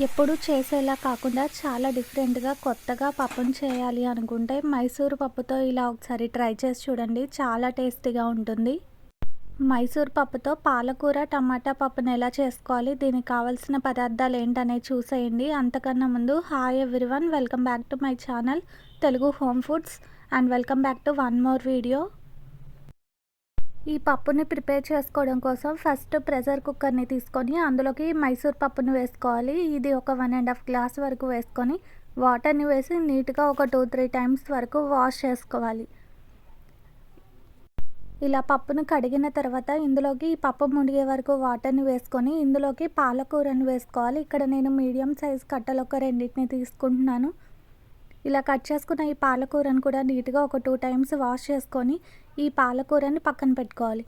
ఎప్పుడు చేసేలా కాకుండా చాలా డిఫరెంట్గా కొత్తగా పప్పును చేయాలి అనుకుంటే మైసూర్ పప్పుతో ఇలా ఒకసారి ట్రై చేసి చూడండి. చాలా టేస్టీగా ఉంటుంది. మైసూర్ పప్పుతో పాలకూర టమాటా పప్పును ఎలా చేసుకోవాలి దీనికి కావాల్సిన పదార్థాలు ఏంటనేది చూసేయండి. అంతకన్నా ముందు hi everyone welcome back to my channel Telugu home foods and welcome back to one more video. ఈ పప్పుని ప్రిపేర్ చేసుకోవడం కోసం ఫస్ట్ ప్రెషర్ కుక్కర్ని తీసుకొని అందులోకి మైసూర్ పప్పుని వేసుకోవాలి. ఇది ఒక వన్ అండ్ హాఫ్ గ్లాస్ వరకు వేసుకొని వాటర్ని వేసి నీట్గా ఒక టూ త్రీ టైమ్స్ వరకు వాష్ చేసుకోవాలి. ఇలా పప్పును కడిగిన తర్వాత ఇందులోకి ఈ పప్పు మునిగే వరకు వాటర్ని వేసుకొని ఇందులోకి పాలకూరను వేసుకోవాలి. ఇక్కడ నేను మీడియం సైజ్ కట్టలు ఒక రెండింటిని తీసుకుంటున్నాను. ఇలా కట్ చేసుకున్న ఈ పాలకూరను కూడా నీట్గా ఒక టూ టైమ్స్ వాష్ చేసుకొని ఈ పాలకూరని పక్కన పెట్టుకోవాలి.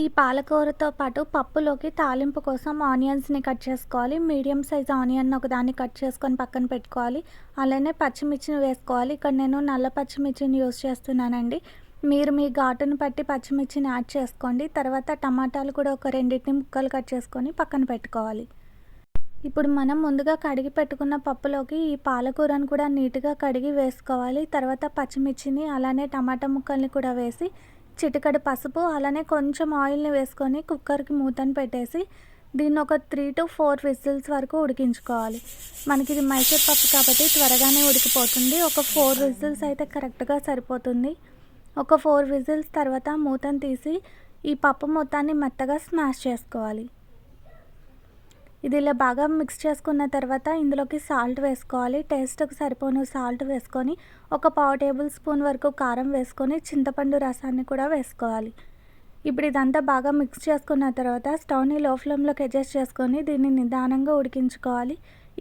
ఈ పాలకూరతో పాటు పప్పులోకి తాలింపు కోసం ఆనియన్స్ని కట్ చేసుకోవాలి. మీడియం సైజ్ ఆనియన్ ఒకదాన్ని కట్ చేసుకొని పక్కన పెట్టుకోవాలి. అలానే పచ్చిమిర్చిని వేసుకోవాలి. ఇక్కడ నేను నల్ల పచ్చిమిర్చిని యూస్ చేస్తున్నానండి. మీరు మీ ఘాటును బట్టి పచ్చిమిర్చిని యాడ్ చేసుకోండి. తర్వాత టమాటాలు కూడా ఒక రెండింటిని ముక్కలు కట్ చేసుకొని పక్కన పెట్టుకోవాలి. ఇప్పుడు మనం ముందుగా కడిగి పెట్టుకున్న పప్పులోకి ఈ పాలకూరను కూడా నీట్గా కడిగి వేసుకోవాలి. తర్వాత పచ్చిమిర్చిని అలానే టమాటా ముక్కల్ని కూడా వేసి చిటికడి పసుపు అలానే కొంచెం ఆయిల్ని వేసుకొని కుక్కర్కి మూతను పెట్టేసి దీన్ని ఒక త్రీ టు ఫోర్ విజిల్స్ వరకు ఉడికించుకోవాలి. మనకి ఇది మైసూర్ పప్పు కాబట్టి త్వరగానే ఉడికిపోతుంది. ఒక ఫోర్ విజిల్స్ అయితే కరెక్ట్గా సరిపోతుంది. ఒక ఫోర్ విజిల్స్ తర్వాత మూతను తీసి ఈ పప్పు మొత్తాన్ని మెత్తగా స్మాష్ చేసుకోవాలి. ఇది ఇలా బాగా మిక్స్ చేసుకున్న తర్వాత ఇందులోకి సాల్ట్ వేసుకోవాలి. టేస్ట్కి సరిపోను సాల్ట్ వేసుకొని ఒక పావు టేబుల్ స్పూన్ వరకు కారం వేసుకొని చింతపండు రసాన్ని కూడా వేసుకోవాలి. ఇప్పుడు ఇదంతా బాగా మిక్స్ చేసుకున్న తర్వాత స్టవ్ని లో ఫ్లేమ్లోకి అడ్జస్ట్ చేసుకొని దీన్ని నిదానంగా ఉడికించుకోవాలి.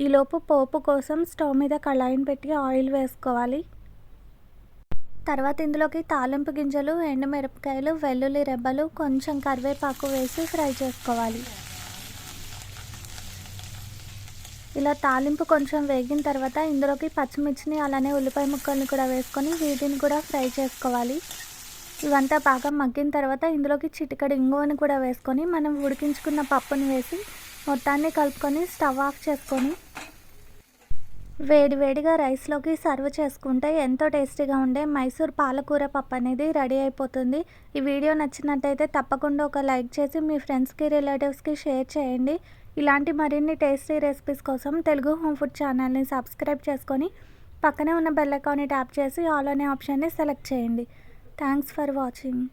ఈలోపు పోపు కోసం స్టవ్ మీద కళాయిని పెట్టి ఆయిల్ వేసుకోవాలి. తర్వాత ఇందులోకి తాలింపు గింజలు ఎండుమిరపకాయలు వెల్లుల్లి రెబ్బలు కొంచెం కరివేపాకు వేసి ఫ్రై చేసుకోవాలి. ఇలా తాలింపు కొంచెం వేగిన తర్వాత ఇందులోకి పచ్చిమిర్చిని అలానే ఉల్లిపాయ ముక్కల్ని కూడా వేసుకొని వీటిని కూడా ఫ్రై చేసుకోవాలి. ఇవంతా బాగా మగ్గిన తర్వాత ఇందులోకి చిటికడి ఇంగువని కూడా వేసుకొని మనం ఉడికించుకున్న పప్పుని వేసి మొత్తాన్ని కలుపుకొని స్టవ్ ఆఫ్ చేసుకొని వేడివేడిగా రైస్లోకి సర్వ్ చేసుకుంటే ఎంతో టేస్టీగా ఉండే మైసూర్ పాలకూర పప్పు అనేది రెడీ అయిపోతుంది. ఈ వీడియో నచ్చినట్టయితే తప్పకుండా ఒక లైక్ చేసి మీ ఫ్రెండ్స్కి రిలేటివ్స్కి షేర్ చేయండి. ఇలాంటి మరిన్ని టేస్టీ రెసిపీస్ కోసం తెలుగు హోమ్ ఫుడ్ ఛానల్ని సబ్స్క్రైబ్ చేసుకొని పక్కనే ఉన్న బెల్ ఐకాన్ని ట్యాప్ చేసి ఆల్ అనే ఆప్షన్ని సెలెక్ట్ చేయండి. Thanks for watching.